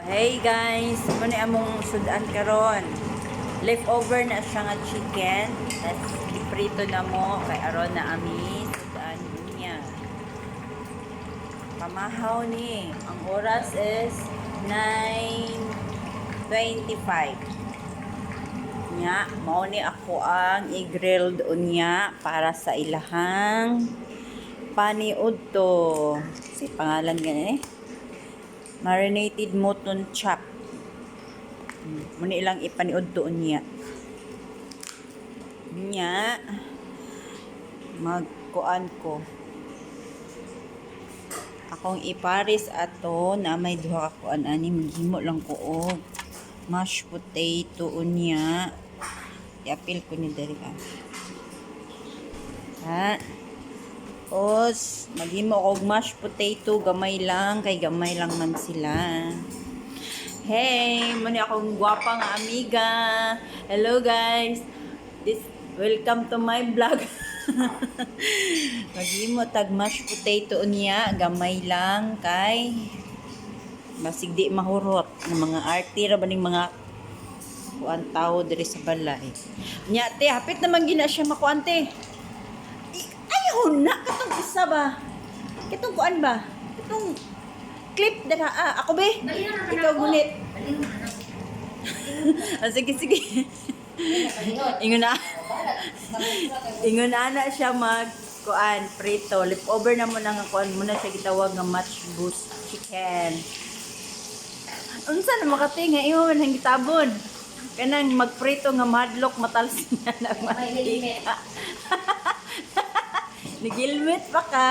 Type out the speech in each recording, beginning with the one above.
Hey guys, muna among sudan karon. Leftover na siya nga chicken. Tapos iprito na mo kay aron na ami sudan niya. Pamahaw ni. Ang oras is 9.25. Nya, mao ni ako ang i-grilled unya para sa ilahang paniud to. Si pangalan ganyan eh marinated mutton chop. Muna ilang ipaniod doon niya. Niya, magkuan ko. Akong iparis ato na may duha ka kuan ani maghimo lang ko og mashed potato unya. Iapil ko ni diri ah. Ha? Tapos, maghimo og mashed potato, gamay lang, kay gamay lang man sila. Hey, muna akong gwapa amiga. Hello guys. This welcome to my vlog. maghimo tag mashed potato niya, gamay lang kay basig di mahurot ng mga arty ra baning mga kuan diri sa balay. Nya te, hapit naman gina siya makuante. Ayaw na katong isa ba? Katong kuan ba? Katong clip dara ah, ako be. Ikaw gunit. ah, sige sige. Ingon na. Ingon na na siya mag kuan prito. Leftover na mo na nga kuan mo na siya gitawag nga match boost chicken. Unsa na makati nga imo man ang gitabon? Kanang magprito nga madlock matalsin na na mantika. Nagilmit pa ka.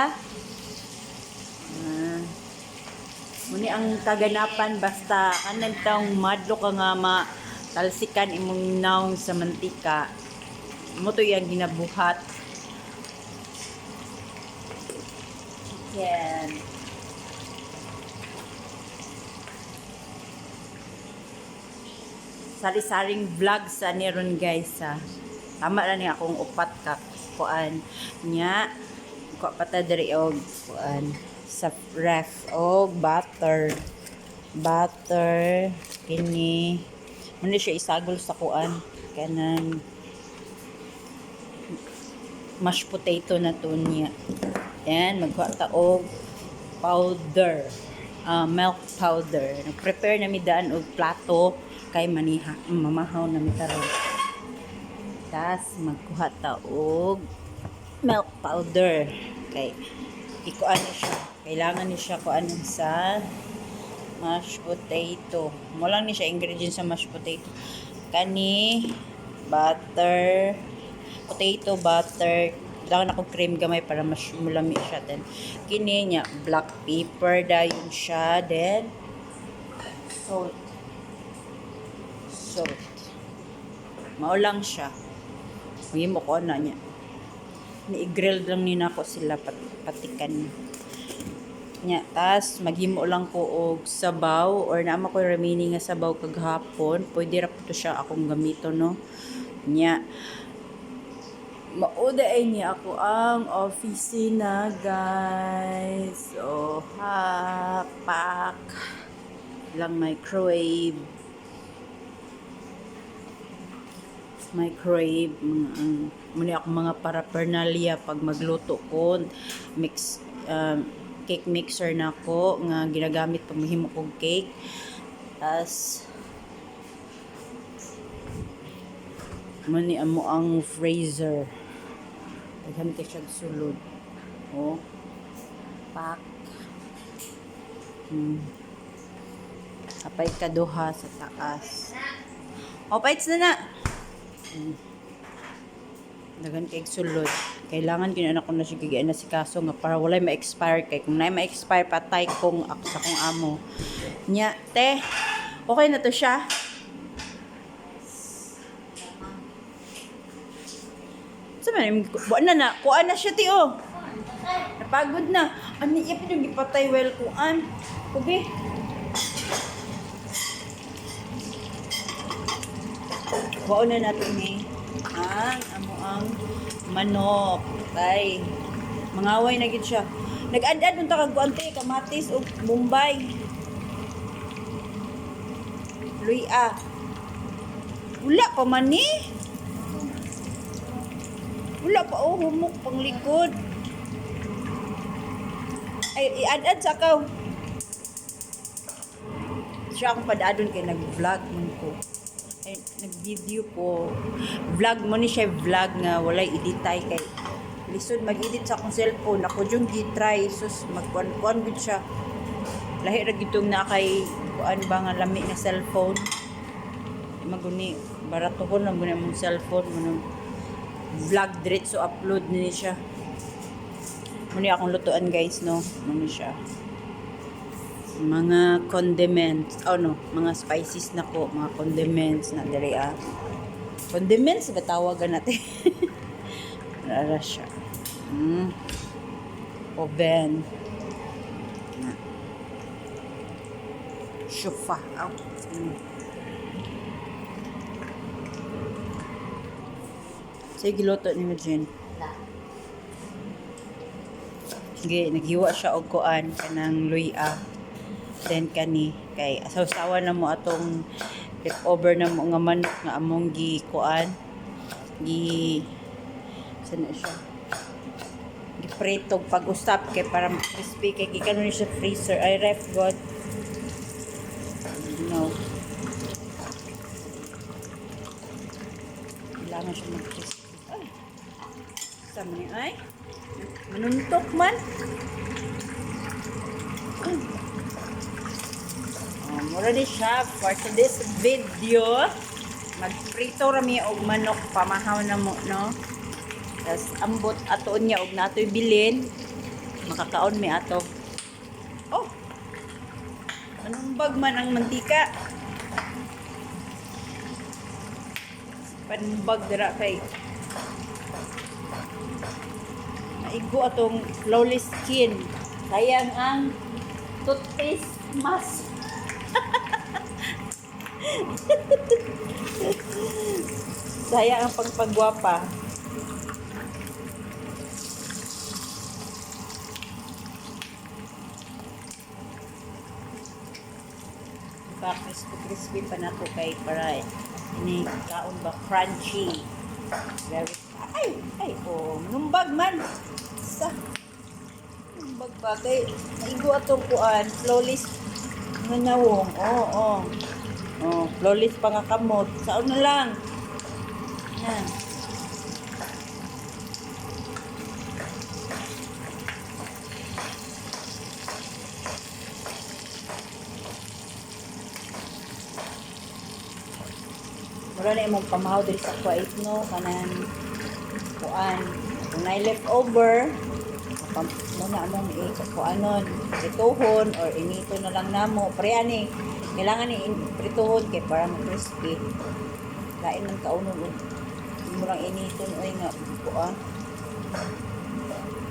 Ah. Muni ang kaganapan basta kanang taong madlo ka nga ma talsikan imong naong sa mantika. Mo to yang ginabuhat. Chicken. Sari-saring vlog sa niron guys ha. Tama ra ni akong upat ka kuan. Nya ko pata diri og kuan sa ref og butter. Butter kini. Muna siya isagol sa kuan kanang mashed potato na to niya. Then magkuha ta og powder. Ah, milk powder. Nag-prepare na mi daan og plato kay maniha mamahaw na mi karon tas magkuha ta og milk powder. Kay ikuan ni siya. Kailangan ni siya kuan sa mashed potato. Mo lang ni siya ingredients sa mashed potato. Kani butter potato butter. Kailangan ako cream gamay para mas mulami siya then kini niya black pepper dayon siya then salt. Salt. Mao lang siya Ngayon mo ko na niya. Ni-grill lang ni nako sila pat patikan. Nya, tas maghimo lang ko og sabaw or naama ko remaining nga sabaw kaghapon. Pwede ra to siya akong gamito no. Nya, mauda ay niya ako ang opisina guys. So, hapak lang microwave microwave mga ang muna ako mga paraphernalia pag magluto ko. Mix um, cake mixer na ko nga ginagamit pag mahimo kog cake. Tas muni amo ang freezer. Kay siya sulod. Oh pak. Hmm. apay kaduha sa taas. Oh paits na na. Dagan kay sulod. Kailangan gyud anak ko na siya gigian na si kaso nga para walay ma-expire kay kung nay ma-expire patay kong ako sa kong amo. Nya, te. Okay na to siya. Sa man, buwan na na. Kuan na siya, ti, oh. Napagod na. Ano, iya pinag-ipatay well kuan. Kubi. Kuha na natin ni ang amo ang manok. Kay mangaway na gid siya. Nag-add-add unta kag kuante kamatis ug bombay. luya. Wala pa man ni. Wala pa oh, humok pang likod. Ay, i-add-add sa kaw. Siya akong padadon kay nag-vlog man ko. Ay, nag-video ko. Vlog mo ni siya vlog nga walay editay kay lisod mag-edit sa akong cellphone. Ako yung gitry. Sus, magkuan-kuan gud siya. Lahi ra gitong na kay kuan ba nga lami nga cellphone. Maguni baratuhon lang guni mong cellphone mo vlog diretso upload ni siya. Muni akong lutuan guys no. Muni siya. Mga condiments, oh no, mga spices na ko, mga condiments na diri ah. Condiments ba tawagan natin? Nara siya. Mm. Oven. Na. Shufa. Oh. Mm. Sige, giluto ni Jen. Sige, naghiwa siya og kuan kanang luya. Then kani kay asaw-sawa na mo atong leftover na mo nga manok nga among gi kuan. Gi sana siya. Giprito pag usap kay para crispy kay gikano ni siya freezer ay ref god. No. Kailangan siya mag-crispy. Ay. Sama niya ay. Manuntok man. Oh, mura di siya for today's video. Magprito rami og manok pamahaw na mo no. Tas ambot ato niya og natoy bilin. Makakaon mi ato. Oh. Anong bag man ang mantika? Panbag dira kay Naigo atong flawless skin. Sayang ang toothpaste mask. Sayang ang pagpagwapa. Pa crispy crispy pa na to kay para ini kaon ba crunchy. Very ay ay oh numbag man sa numbag pa kay naigo atong kuan flawless nga nawong oh oh oh flawless pa nga kamot. Saon na lang? Yan. Mura na imong pamahaw diri sa kuwait no? Kanan kuan. Kung na leftover pam muna among i kuanon prituhon or inito na lang namo. Pre ani kailangan prituhon kay para crispy. Lain man kaunon og mo lang initon oy nga kuan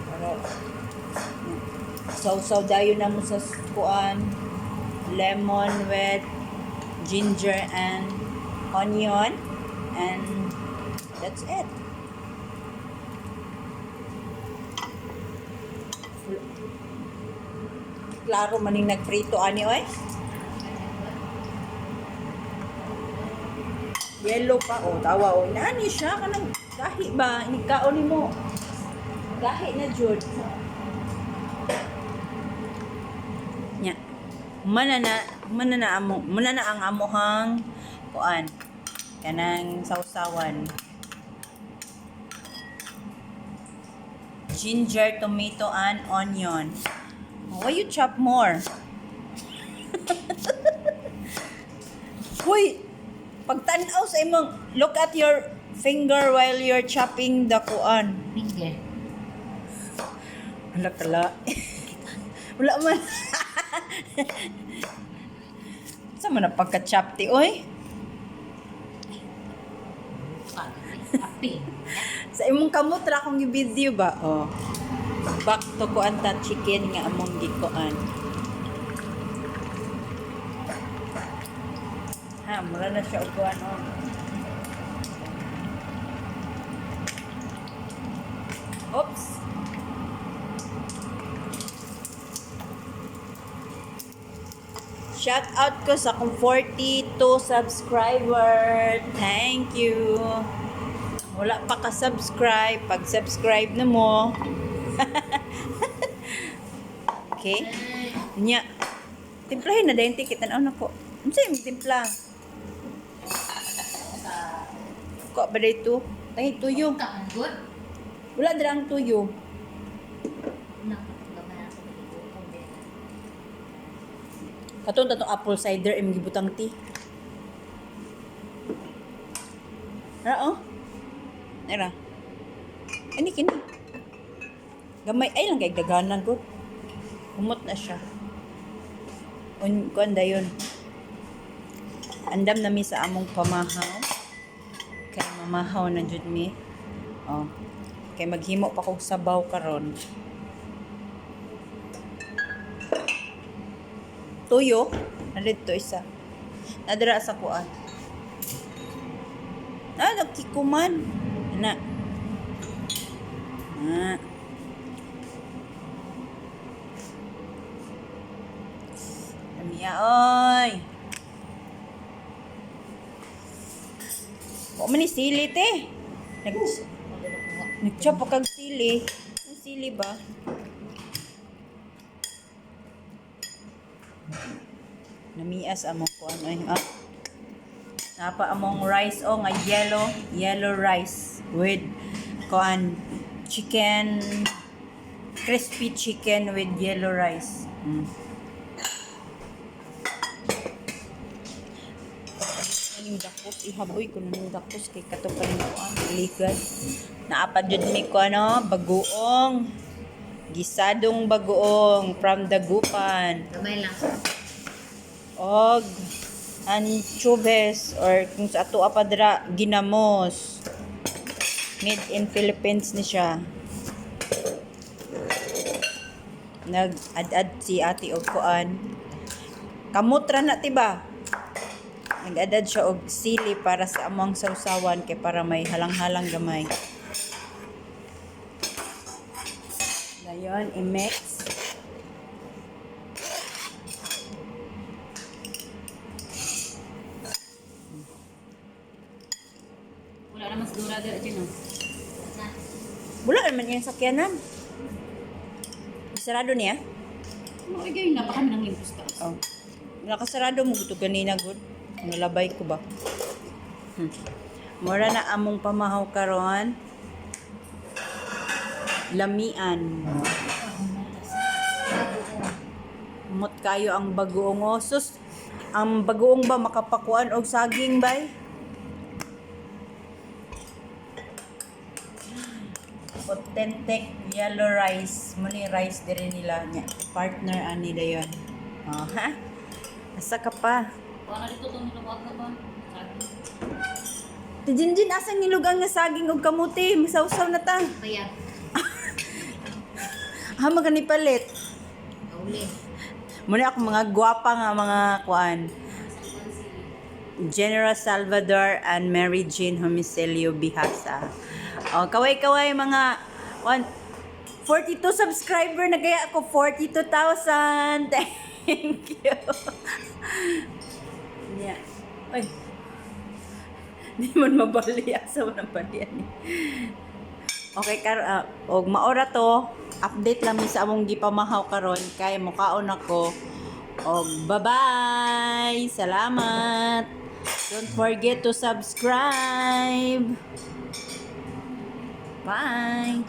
para sausaw dayon na mo sa kuan lemon with ginger and onion. And that's it. Klaro maning nagprito ani oy yellow pa. Oh tawa oh. Nani siya. Kanang gahi ba? Inikaon nimo gahi na jud. Nya. Mana na mana na amo mana na ang amuhang kuan. Kanang sausawan ginger tomato and onion. Why you chop more? Hoy, pagtanaw sa imong look at your finger while you're chopping the kuan. Finger. Wala kala. Wala man. Sa man na pagka-chop ti oy? Sa imong kamot ra akong video ba? Oh. Back to kuan ta chicken nga among gikuan. Ha, mura na siya og kuan oh. Oops. Shout out ko sa akong 42 subscriber. Thank you. Wala pa ka subscribe. Pag subscribe na mo. okay. Nya. Timplahin na dahil ticket. Ano na ko? Ano sa'yo yung timpla? Ko ba dito? Tangi tuyo. Ka ang good. Wala dirang tuyo. Katong tatong apple cider im gibutang tea. Ara oh. Ara. Ani kini. Gamay ay lang kay daganan ko. Humot na siya. Un kuan dayon. Andam na mi sa among pamahaw. Kay mamahaw na jud mi. Oh. Kay maghimo pa kog sabaw karon. Tuyo. Nalito isa. Nadara sa kuan. Ah, nagkikuman. Na. Ah. Amiya, oy. Man sili te. Nag Nagchop kag sili. Ang sili ba? Namias among kuan ay ah. Napa among rice o nga yellow, yellow rice with kuan chicken crispy chicken with yellow rice. Mm. Aning dakos ihaboy ko nang dakos kay kato pa rin kuan ligad. Naapad jud mi ko ano bagoong. Gisadong bagoong from Dagupan Gamay lang. og anchovies or kung sa ato apadra ginamos. Made in Philippines ni siya. Nag-ad-ad si ate og kuan. Kamutra na tiba nag-adad siya og sili para sa among sausawan kay para may halang-halang gamay dayon i-mix Wala naman siguro dira dyan, no? Wala naman yung sakyanan sarado niya Ano ay gayon, napakami ng impusta. Oh. Nakasarado mo ito ganina good. Nalabay ko ba? Hmm. Mura na among pamahaw karon. Lamian. Mot kayo ang bagoong osos. Ang bagoong ba makapakuan og saging bay? Authentic yellow rice. Muni rice dire nila nya. Partner ani dayon. Oh, ha? Asa ka pa? Wala dito itong niluwag na ba? Sabi. Tijinjin asang nilugang nga saging og kamuti, masawsaw na ta. Bayad. Ha magani palit. Kauli. Muna ako mga gwapa nga mga kuan. General Salvador and Mary Jean Homicelio Bihasa. Oh, kaway-kaway mga kuan 42 subscriber na kaya ako 42,000. Thank you. Yeah. Ay. Di man mabali asa mo ng balian ni. Okay, kar uh, og maora to, update lang mi sa among gipamahaw karon kay mukaon ako. Og bye-bye. Salamat. Don't forget to subscribe. Bye.